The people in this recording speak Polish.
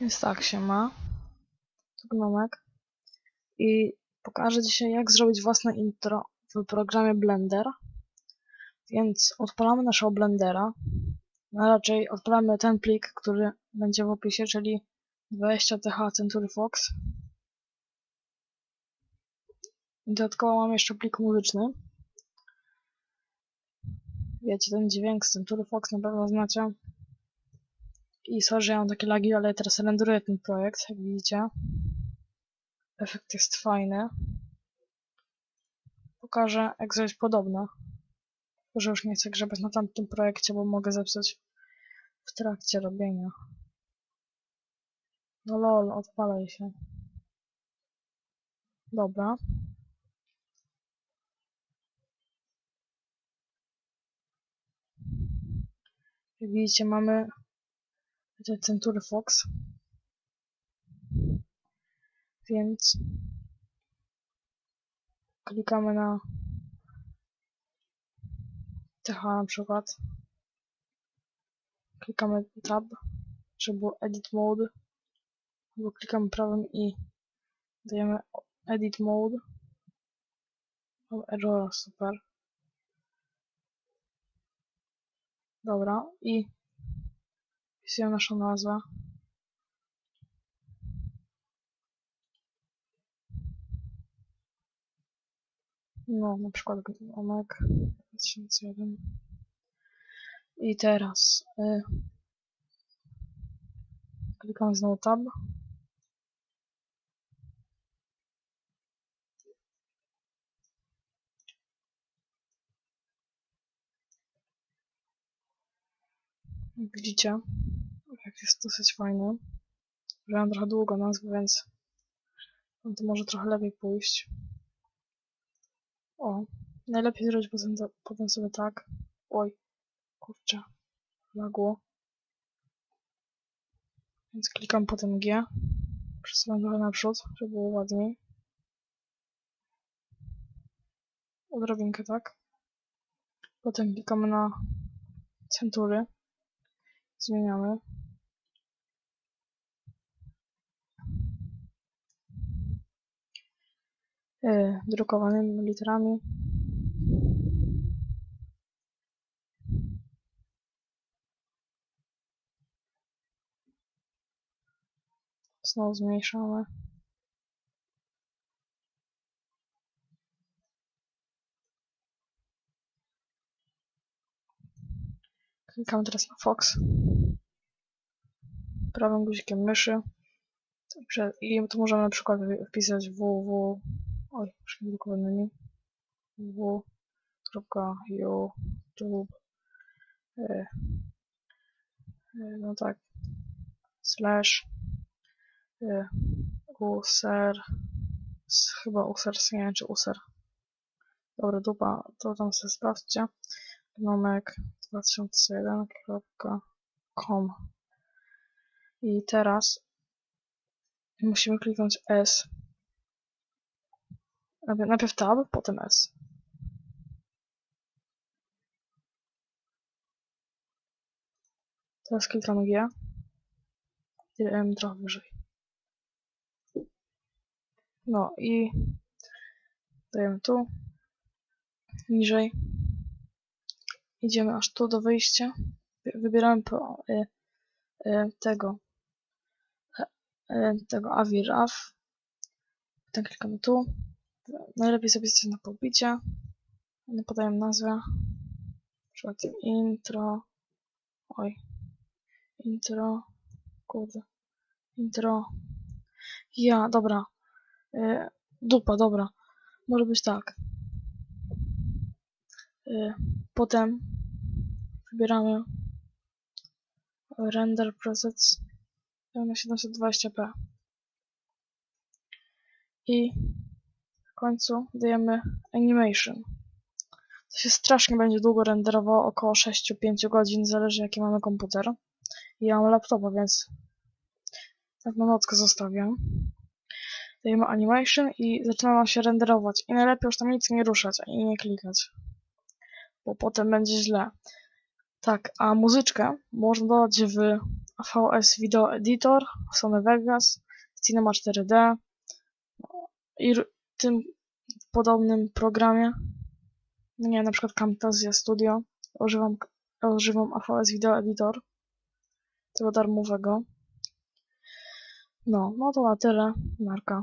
Więc tak się ma. Tu gnomek. I pokażę dzisiaj jak zrobić własne intro w programie Blender. Więc odpalamy naszego Blendera. No raczej odpalamy ten plik, który będzie w opisie, czyli 20th Century Fox. I dodatkowo mam jeszcze plik muzyczny. Wiecie, ten dźwięk z Century Fox na pewno znacie. I sorry, że ja mam takie lagi, ale teraz renderuję ten projekt, jak widzicie. Efekt jest fajny. Pokażę, jak zrobić podobne. Tylko, że już nie chcę grzebać na tamtym projekcie, bo mogę zepsuć w trakcie robienia. No lol, odpalaj się. Dobra. Jak widzicie, mamy te Century Fox. Więc klikamy na TH na przykład. Klikamy Tab, żeby było Edit Mode. Albo klikamy prawym i dajemy Edit Mode. Error, super. Dobra, i wpisujemy naszą nazwę. No, na przykład Omek 2001. I teraz y, klikam znowu tab. Widzicie, jak jest dosyć fajny. Użyłem trochę długo nazwy, więc no to może trochę lepiej pójść. O, najlepiej zrobić potem, potem sobie tak. Oj, kurczę, lagło. Więc klikam potem G. Przesuwam trochę naprzód, żeby było ładniej. Odrobinkę tak. Potem klikamy na century. Zmieniamy. Yy, drukowanymi literami. Znowu zmniejszamy. Klikam teraz na Fox. Prawym guzikiem myszy. I tu możemy na przykład wpisać www. Oj, drukowanymi. www.youtube. E, e, no tak. Slash. E, user. Chyba user, nie wiem czy user. Dobra, dupa, to tam sobie sprawdźcie. Gnomek 2001.com I teraz musimy kliknąć S. Najpierw- Tab, potem S. Teraz klikamy G. I dajemy trochę wyżej. No i dajemy tu. Niżej. Idziemy aż tu do wyjścia. Wy- Wybieramy po, y, y, tego y, tego Aviraf. Potem klikamy tu. Najlepiej zapisać na pobicie. No, Podajemy nazwę. Na intro. Oj. Intro. Kurde. Intro. Ja, dobra. Y, dupa, dobra. Może być tak. Y, potem wybieramy render presets na 720p. I końcu dajemy animation. To się strasznie będzie długo renderowało, około 6-5 godzin, zależy jaki mamy komputer. Ja mam laptopa, więc tak na nockę zostawiam. Dajemy animation i zaczyna nam się renderować. I najlepiej już tam nic nie ruszać, ani nie klikać. Bo potem będzie źle. Tak, a muzyczkę można dodać w AVS Video Editor, Sony Vegas, Cinema 4D i r- tym podobnym programie. Nie, na przykład Camtasia Studio. Używam, używam AVS Video Editor, tego darmowego. No, no to na tyle. Marka.